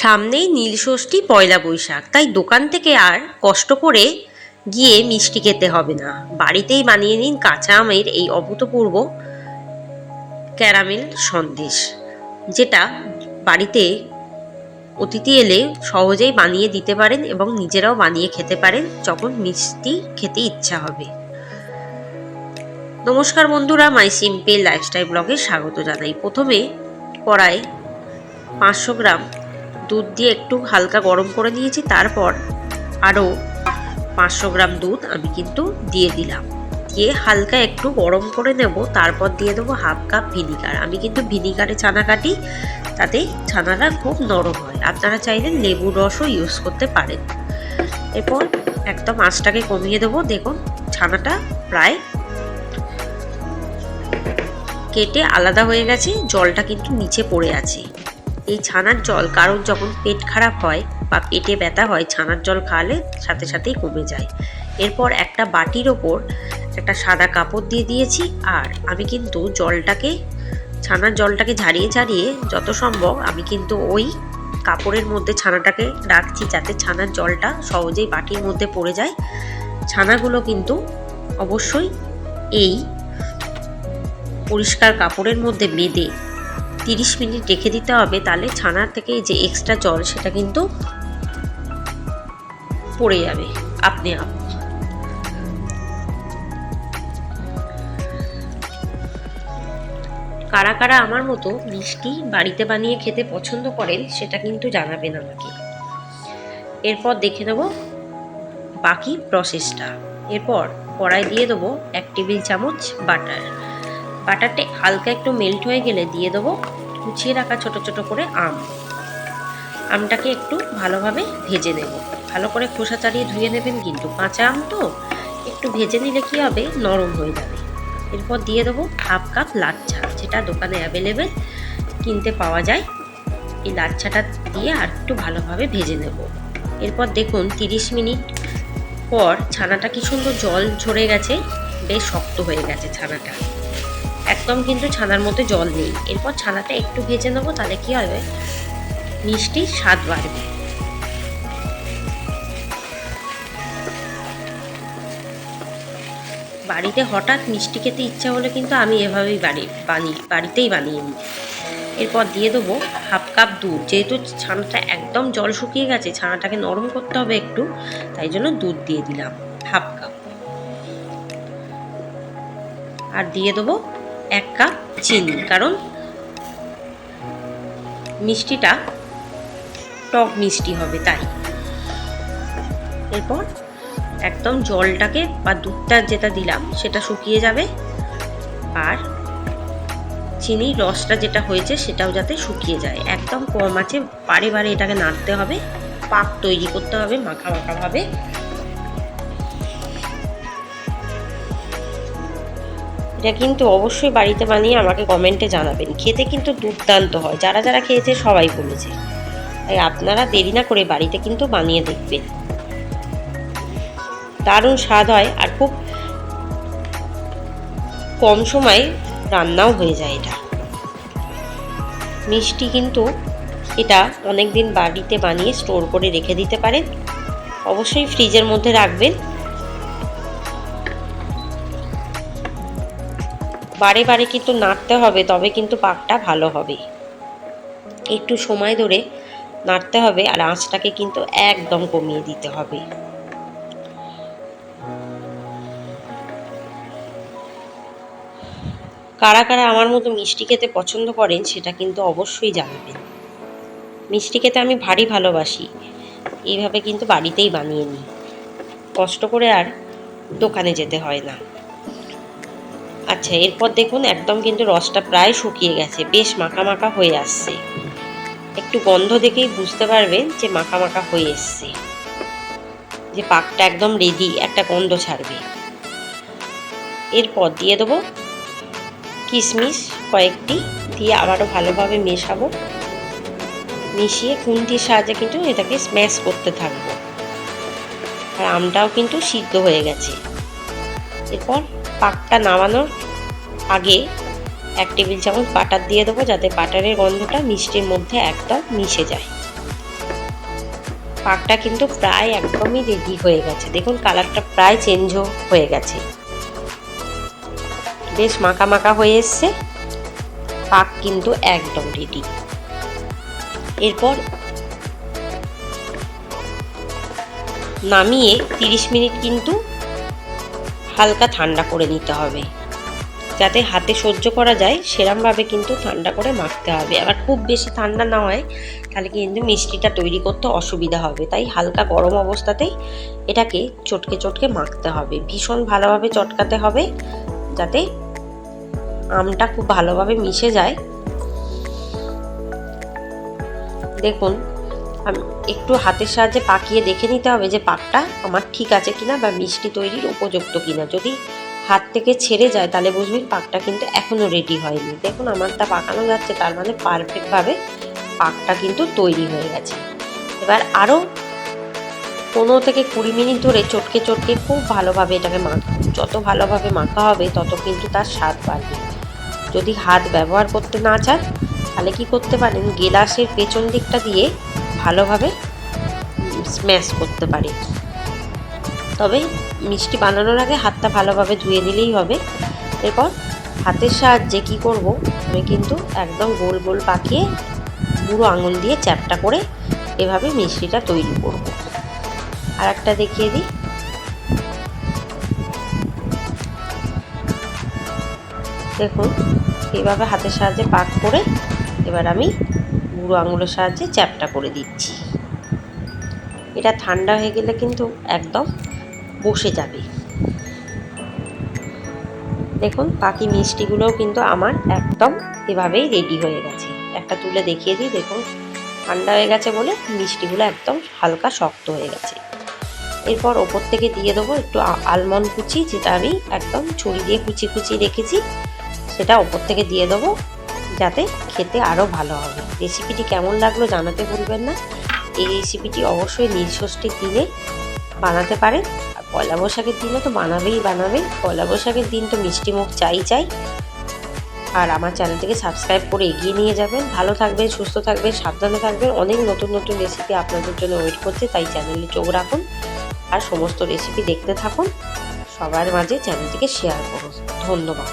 সামনেই নীলষষ্ঠী পয়লা বৈশাখ। তাই দোকান থেকে আর কষ্ট করে গিয়ে মিষ্টি খেতে হবে না। বাড়িতেই বানিয়ে নিন কাঁচা আমের এই অভূতপূর্ব ক্যারামেল সন্দেশ, যেটা বাড়িতে অতিথি এলে সহজেই বানিয়ে দিতে পারেন এবং নিজেরাও বানিয়ে খেতে পারেন যখন মিষ্টি খেতে ইচ্ছা হবে। নমস্কার বন্ধুরা, মাই সিম্পল লাইফস্টাইল ব্লগে স্বাগত জানাই। প্রথমে কড়াই পাঁচশো গ্রাম দুধ দিয়ে একটু হালকা গরম করে নিয়েছি, তারপর আরও পাঁচশো গ্রাম দুধ আমি কিন্তু দিয়ে দিলাম। দিয়ে হালকা একটু গরম করে নেব, তারপর দিয়ে দেবো হাফ কাপ ভিনিগার। আমি কিন্তু ভিনিগারে ছানা কাটি, তাতে ছানাটা খুব নরম হয়। আপনারা চাইলে লেবুর রসও ইউজ করতে পারেন। এরপর একদম আঁচটাকে কমিয়ে দেবো। দেখুন, ছানাটা প্রায় কেটে আলাদা হয়ে গেছে, জলটা কিন্তু নিচে পড়ে আছে। এই ছানার জল কারোর যখন পেট খারাপ হয় বা পেটে ব্যথা হয়, ছানার জল খাওয়ালে সাথে সাথেই কমে যায়। এরপর একটা বাটির ওপর একটা সাদা কাপড় দিয়ে দিয়েছি আর আমি কিন্তু জলটাকে, ছানার জলটাকে ঝারিয়ে ঝারিয়ে যত সম্ভব আমি কিন্তু ওই কাপড়ের মধ্যে ছানাটাকে রাখছি যাতে ছানার জলটা সহজেই বাটির মধ্যে পড়ে যায়। ছানাগুলো কিন্তু অবশ্যই এই পরিষ্কার কাপড়ের মধ্যে বেঁধে তিরিশ মিনিট রেখে দিতে হবে, তাহলে ছানার থেকে যে এক্সট্রা জল সেটা কিন্তু পড়ে যাবে। আপনি আপ কারা কারা আমার মতো মিষ্টি বাড়িতে বানিয়ে খেতে পছন্দ করেন, সেটা কিন্তু জানাবেন আমাকে। এরপর দেখে নেব বাকি প্রসেসটা এরপর কড়াই দিয়ে দেবো এক টেবিল চামচ বাটার বাটারটা হালকা একটু মেল্ট হয়ে গেলে দিয়ে দেবো। কুচিয়ে রাখা ছোট ছোট করে আম। আমটাকে একটু ভালোভাবে ভেজে নেব। ভালো করে খোসা চালিয়ে ধুয়ে নেবেন কিন্তু কাঁচা আম তো। একটু ভেজে নিলে কি হবে? নরম হয়ে যাবে। এরপর দিয়ে দেবো হাফ কাপ লাচ্ছা, যেটা দোকানে অ্যাভেলেবেল কিনতে পাওয়া যায়। এই লাচ্ছাটা দিয়ে আর একটু ভালোভাবে ভেজে নেব। এরপর দেখুন তিরিশ মিনিট পর ছানাটা কি সুন্দর জল ঝরে গেছে, বেশ শক্ত হয়ে গেছে ছানাটা। একদম কিন্তু ছানার মধ্যে জল নেই। এরপর ছানাটা একটু ভেজে নেব, তাহলে কি হবে? মিষ্টির স্বাদ বাড়বে। বাড়িতে হঠাৎ মিষ্টি খেতে ইচ্ছা হলে কিন্তু আমি এভাবেই বাড়ি বানি বাড়িতেই বানিয়ে নিই। এরপর দিয়ে দেবো হাফ কাপ দুধ। যেহেতু ছানাটা একদম জল শুকিয়ে গেছে, ছানাটাকে নরম করতে হবে একটু, তাই জন্য দুধ দিয়ে দিলাম হাফ কাপ। আর দিয়ে দেবো এক কাপ চিনি, কারণ মিষ্টিটা টক মিষ্টি হবে তাই। এরপর একদম জলটাকে বা দুধটা যেটা দিলাম, সেটা শুকিয়ে যাবে। আর চিনির রসটা যেটা হয়েছে, সেটাও যাতে শুকিয়ে যায়। একদম কম আছে বারে বারে এটাকে নাড়তে হবে। পাক তৈরি করতে হবে, মাখা মাখাভাবে এটা কিন্তু অবশ্যই বাড়িতে বানিয়ে আমাকে কমেন্টে জানাবেন। খেতে কিন্তু দুর্দান্ত হয়। যারা যারা খেয়েছে সবাই বলেছে। তাই আপনারা দেরি না করে বাড়িতে কিন্তু বানিয়ে দেখবেন। দারুণ স্বাদ হয় আর খুব কম সময়ে রান্নাও হয়ে যায় এটা। মিষ্টি কিন্তু এটা অনেক দিন বাড়িতে বানিয়ে স্টোর করে রেখে দিতে পারেন। অবশ্যই ফ্রিজের মধ্যে রাখবেন। বারে বারে কিন্তু নাড়তে হবে, তবে কিন্তু পাকটা ভালো হবে। একটু সময় ধরে নাড়তে হবে আর আঁচটাকে কিন্তু একদম কমিয়ে দিতে হবে। কারা কারা আমার মতো মিষ্টি খেতে পছন্দ করেন সেটা কিন্তু অবশ্যই জানাবেন। মিষ্টি খেতে আমি ভারী ভালোবাসি, এইভাবে কিন্তু বাড়িতেই বানিয়ে নিই। কষ্ট করে আর দোকানে যেতে হয় না। আচ্ছা এরপর দেখুন একদম কিন্তু রসটা প্রায় শুকিয়ে গেছে, বেশ মাখা মাখা হয়ে আসছে। একটু গন্ধ দেখেই বুঝতে পারবেন যে মাখা মাখা হয়ে এসছে। যে পাকটা একদম রেডি একটা গন্ধ ছাড়বে। এরপর দিয়ে দেবো কিশমিশ কয়েকটি, দিয়ে আবারও ভালোভাবে মেশাবো। মিশিয়ে খুন্তির সাহায্যে কিন্তু এটাকে স্ম্যাশ করতে থাকব। আর আমটাও কিন্তু সিদ্ধ হয়ে গেছে। এরপর পাকটা নামানোর আগে এক টেবিল চামচ বাটার দিয়ে দেবো যাতে বাটারের গন্ধটা মিষ্টির মধ্যে একদম মিশে যায়। পাকটা কিন্তু প্রায় একদমই রেডি হয়ে গেছে। দেখুন, কালারটা প্রায় চেঞ্জও হয়ে গেছে। বেশ মাখা মাখা হয়ে এসছে। পাক কিন্তু একদম রেডি এরপর নামিয়ে তিরিশ মিনিট কিন্তু হালকা ঠান্ডা করে নিতে হবে। যাতে হাতে সহ্য করা যায়, সেরমভাবে কিন্তু ঠান্ডা করে মাখতে হবে। আবার খুব বেশি ঠান্ডা না হয়, তাহলে কিন্তু মিষ্টিটা তৈরি করতে অসুবিধা হবে। তাই হালকা গরম অবস্থাতেই এটাকে চটকে চটকে মাখতে হবে। ভীষণ ভালোভাবে চটকাতে হবে, যাতে আমটা খুব ভালোভাবে মিশে যায়। দেখুন একটু হাতের সাহায্যে পাকিয়ে দেখে নিতে হবে যে পাকটা আমার ঠিক আছে কিনা বা মিষ্টি তৈরির উপযুক্ত কিনা। যদি হাত থেকে ছেড়ে যায়, তাহলে বুঝবেন পাকটা কিন্তু এখনও রেডি হয়নি। দেখুন আমারটা পাকানো যাচ্ছে, তার মানে পারফেক্টভাবে পাকটা কিন্তু তৈরি হয়ে গেছে। এবার আরও পনেরো থেকে কুড়ি মিনিট ধরে চটকে চটকে খুব ভালোভাবে এটাকে মাখা যত ভালোভাবে মাখা হবে, তত কিন্তু তার স্বাদ বাড়বে। যদি হাত ব্যবহার করতে না চান, তাহলে কি করতে পারেন, গেলাসের পেছন দিকটা দিয়ে ভালোভাবে স্ম্যাশ করতে পারি। তবে মিষ্টি বানানোর আগে হাতটা ভালোভাবে ধুয়ে দিলেই হবে। এরপর হাতের সাহায্যে কি করব? আমি কিন্তু একদম গোল গোল পাকিয়ে বুড়ো আঙুল দিয়ে চ্যাপটা করে এভাবে মিষ্টিটা তৈরি করব। আর একটা দেখিয়ে দিই। দেখুন, এইভাবে হাতের সাহায্যে পাক করে এবার আমি বুড়ো আঙুলের সাহায্যে চ্যাপটা করে দিচ্ছি। এটা ঠান্ডা হয়ে গেলে কিন্তু একদম বসে যাবে। দেখুন বাকি মিষ্টিগুলোও কিন্তু আমার একদম এভাবেই রেডি হয়ে গেছে। একটা তুলে দেখিয়ে দিই, দেখুন। ঠান্ডা হয়ে গেছে বলে মিষ্টিগুলো একদম হালকা শক্ত হয়ে গেছে। এরপর ওপর থেকে দিয়ে দেবো একটু আলমন্ড কুচি, যেটা আমি একদম ছুরি দিয়ে কুচি কুচি রেখেছি। সেটা ওপর থেকে দিয়ে দেবো। যাতে খেতে আরও ভালো হবে। রেসিপিটি কেমন লাগল জানাতে ভুলবেন না। এই রেসিপিটি অবশ্যই নীলষষ্ঠীর দিনে বানাতে পারেন। আর পয়লা বৈশাখের দিনে তো বানাবেই বানাবেন। পয়লা বৈশাখের দিন তো মিষ্টি মুখ চাই চাই। আর আমার চ্যানেলটিকে সাবস্ক্রাইব করে এগিয়ে নিয়ে যাবেন। ভালো থাকবেন, সুস্থ থাকবেন, সাবধানে থাকবেন। অনেক নতুন নতুন রেসিপি আপনাদের জন্য ওয়েট করছে, তাই চ্যানেলে চোখ রাখুন। আর সমস্ত রেসিপি দেখতে থাকুন। সবার মাঝে চ্যানেলটিকে শেয়ার করুন। ধন্যবাদ।